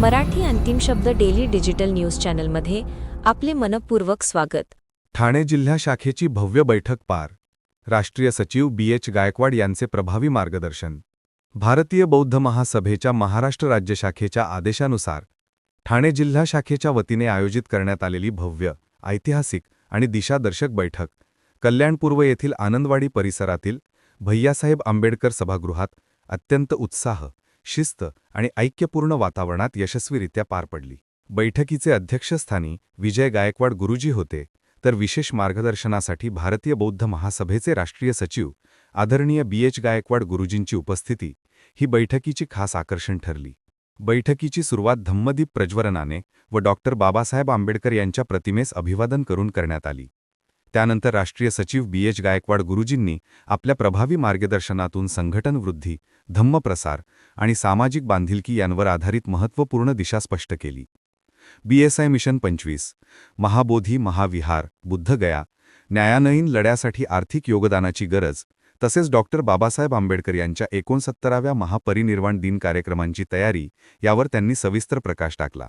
मराठी अंतिम शब्द daily digital news चॅनलमध्ये आपले मनपूर्वक स्वागत. ठाणे जिल्हा शाखेची भव्य बैठक पार. राष्ट्रीय सचिव बी एच गायकवाड यांचे प्रभावी मार्गदर्शन. भारतीय बौद्ध महासभेच्या महाराष्ट्र राज्य शाखेच्या आदेशानुसार ठाणे जिल्हा शाखेच्या वतीने आयोजित करण्यात आलेली भव्य ऐतिहासिक आणि दिशादर्शक बैठक कल्याणपूर्व येथील आनंदवाडी परिसरातील भैयासाहेब आंबेडकर सभागृहात अत्यंत उत्साह शिस्त आणि ऐक्यपूर्ण वातावरणात यशस्वीरित्या पार पडली. बैठकीचे अध्यक्षस्थानी विजय गायकवाड गुरुजी होते तर विशेष मार्गदर्शनासाठी भारतीय बौद्ध महासभेचे राष्ट्रीय सचिव आदरणीय बी. एच. गायकवाड गुरुजींची उपस्थिती ही बैठकीची खास आकर्षण ठरली. बैठकीची सुरुवात धम्मदीप प्रज्वलनाने व डॉक्टर बाबासाहेब आंबेडकर यांच्या प्रतिमेस अभिवादन करून करण्यात आली. त्यानंतर राष्ट्रीय सचिव बी. एच. गायकवाड गुरुजींनी आपल्या प्रभावी मार्गदर्शनातून संघटन वृद्धी धम्मप्रसार आणि सामाजिक बांधिलकी यांवर आधारित महत्त्वपूर्ण दिशा स्पष्ट केली. बीएसआय मिशन पंचवीस महाबोधी महाविहार बुद्धगया न्यायालयीन लढ्यासाठी आर्थिक योगदानाची गरज तसेच डॉक्टर बाबासाहेब आंबेडकर यांच्या एकोणसत्तराव्या महापरिनिर्वाण दिन कार्यक्रमांची तयारी यावर त्यांनी सविस्तर प्रकाश टाकला.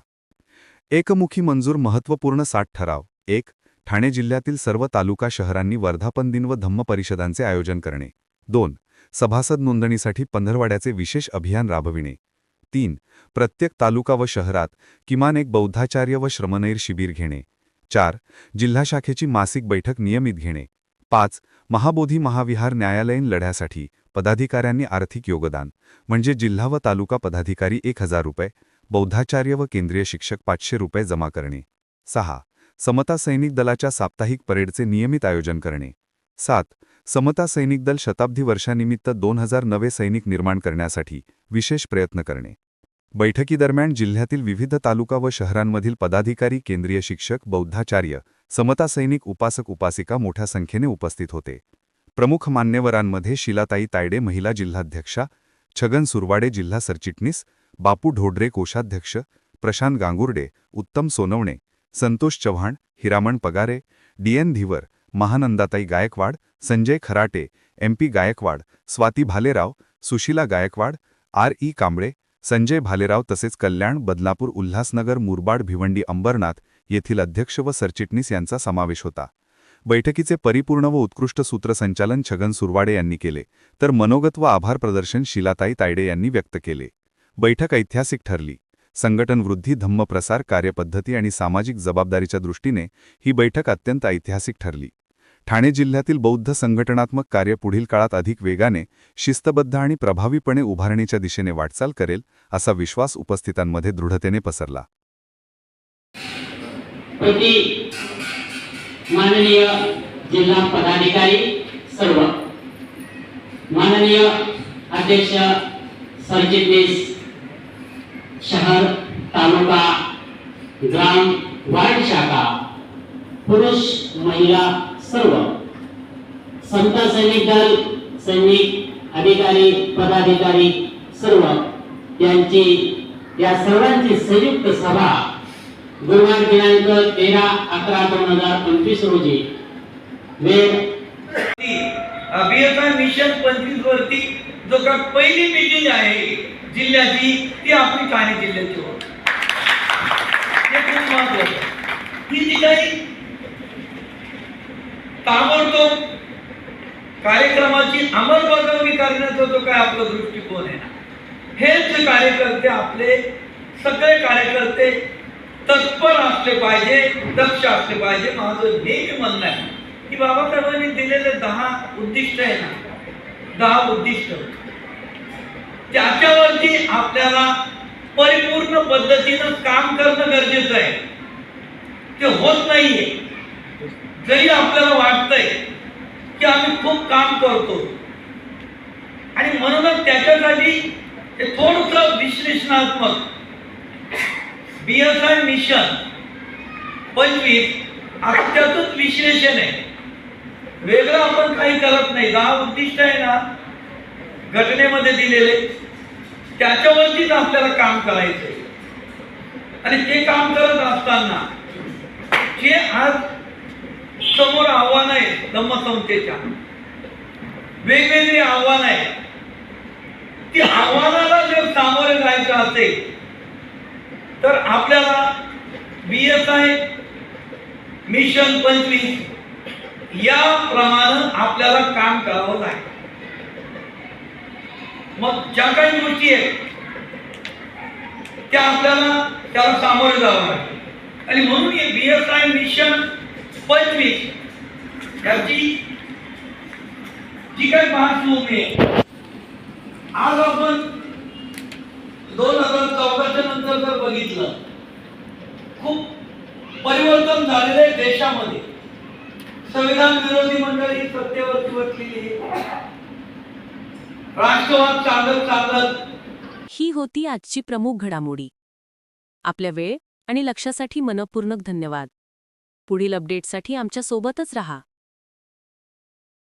एकमुखी मंजूर महत्त्वपूर्ण साठ ठराव. एक ठाणे जिल्ह्यातील सर्व तालुका शहरांनी वर्धापन दिन व धम्म परिषदांचे आयोजन करणे. दोन सभासद नोंदणीसाठी पंधरवाड्याचे विशेष अभियान राबविणे. तीन प्रत्येक तालुका व शहरात किमान एक बौद्धाचार्य व श्रमनैर शिबिर घेणे. चार जिल्हा शाखेची मासिक बैठक नियमित घेणे. पाच महाबोधी महाविहार न्यायालयीन लढ्यासाठी पदाधिकाऱ्यांनी आर्थिक योगदान म्हणजे जिल्हा व तालुका पदाधिकारी एक हजार रुपये बौद्धाचार्य व केंद्रीय शिक्षक पाचशे रुपये जमा करणे. सहा समता सैनिक दलाच्या साप्ताहिक परेडचे नियमित आयोजन करणे. सात. समता सैनिक दल शताब्दी वर्षानिमित्त दोन हजार नवे सैनिक निर्माण करण्यासाठी विशेष प्रयत्न करणे. बैठकीदरम्यान जिल्ह्यातील विविध तालुका व शहरांमधील पदाधिकारी केंद्रीय शिक्षक बौद्धाचार्य समता सैनिक उपासक उपासिका मोठ्या संख्येने उपस्थित होते. प्रमुख मान्यवरांमध्ये शिलाताई तायडे महिला जिल्हाध्यक्षा छगन सुरवाडे जिल्हा सरचिटणीस बापू ढोडरे कोषाध्यक्ष Prashant Gangurde Uttam Sonawane Santosh Chavan Hiraman Pagare D N Dhivar Mahanandatai Gaikwad Sanjay Kharate M P Gaikwad Swati Bhalerao Sushila Gaikwad R E Kamble Sanjay Bhalerao तसेच कल्याण बदलापूर उल्हासनगर मुरबाड भिवंडी अंबरनाथ येथील अध्यक्ष व सरचिटणीस यांचा समावेश होता. बैठकीचे परिपूर्ण व उत्कृष्ट सूत्रसंचालन छगन सुरवाडे यांनी केले तर मनोगत व आभार प्रदर्शन शिलाताई तायडे यांनी व्यक्त केले. बैठक ऐतिहासिक ठरली. संघटन वृद्धी धम्मप्रसार कार्यपद्धती आणि सामाजिक जबाबदारीच्या दृष्टीने ही बैठक अत्यंत ऐतिहासिक ठरली. ठाणे जिल्ह्यातील बौद्ध संघटनात्मक कार्य पुढील काळात अधिक वेगाने शिस्तबद्ध आणि प्रभावीपणे उभारणीच्या दिशेने वाटचाल करेल असा विश्वास उपस्थितांमध्ये दृढतेने पसरला. माननीय जिल्हा पदाधिकारी सर्व. माननीय अध्यक्ष सरचिटणीस शहर तालुका ग्राम वार्ड शाखा पुरुष महिला सर्व. संत सैनिक दल सैनिक अधिकारी पदाधिकारी सर्व. यांची या सर्वांची संयुक्त सभा गुरुवार दिनांक तेरा अकरा दोन हजार पंचवीस रोजी. वेळ अभियता मिशन पंचवीस वरती जो का पहिली मिटिंग आहे जिल्ह्याची ती आपली ठाणे जिल्ह्याची होती. हे खूप महत्वाचं ही ताबडतोब कार्यक्रमाची अंमलबजावणी करण्याचा जो काय आपला दृष्टिकोन आहे ना हेच जे कार्यकर्ते आपले सगळे कार्यकर्ते तत्पर असले पाहिजे दक्ष असले पाहिजे माझं नेहमी म्हणणं आहे. की बाबासाहेबांनी दिलेले दहा उद्दिष्ट आहे ना दहा उद्दिष्ट. त्याच्यावरती आपल्याला परिपूर्ण पद्धतीनं काम करणं गरजेचं आहे. ते होत नाहीये. जरी आपल्याला वाटतंय की आम्ही खूप काम करतो. आणि म्हणूनच त्याच्यासाठी ते थोडस विश्लेषणात्मक. बी एस आय मिशन पंचवीस त्यातच विश्लेषण आहे. वेगळं आपण काही करत नाही. दहा उद्दिष्ट आहे ना घटनेमध्ये दिलेले. त्याच्यावरतीच आपल्याला काम करायचंय आणि ते काम करत असताना जे आज समोर आव्हान आहे धम्मसंस्थेच्या वेगवेगळी आव्हान आहे. ती आव्हानाला जर सामोरे जायचं असेल तर आपल्याला बी एस आय मिशन पंचवीस याप्रमाणे आपल्याला काम करावं लागेल. मग ज्या काही गोष्टी आहेत त्या आपल्याला त्याला सामोरे जावं लागेल. आणि म्हणून हे बी एस आय मिशन पंचवीस याची जी काही पार्श्वभूमी आहे आज आपण दोन हजार चौदाच्या नंतर जर बघितलं खूप परिवर्तन झालेलं आहे देशामध्ये. संविधान विरोधी मंडळी सत्तेवरती बसलेली राष्ट्रवाद चालत चालत. ही होती आजची प्रमुख घडामोडी. आपल्या वेळ आणि लक्षासाठी मनपूर्णक धन्यवाद. पुढील अपडेटसाठी आमच्या सोबतच रहा.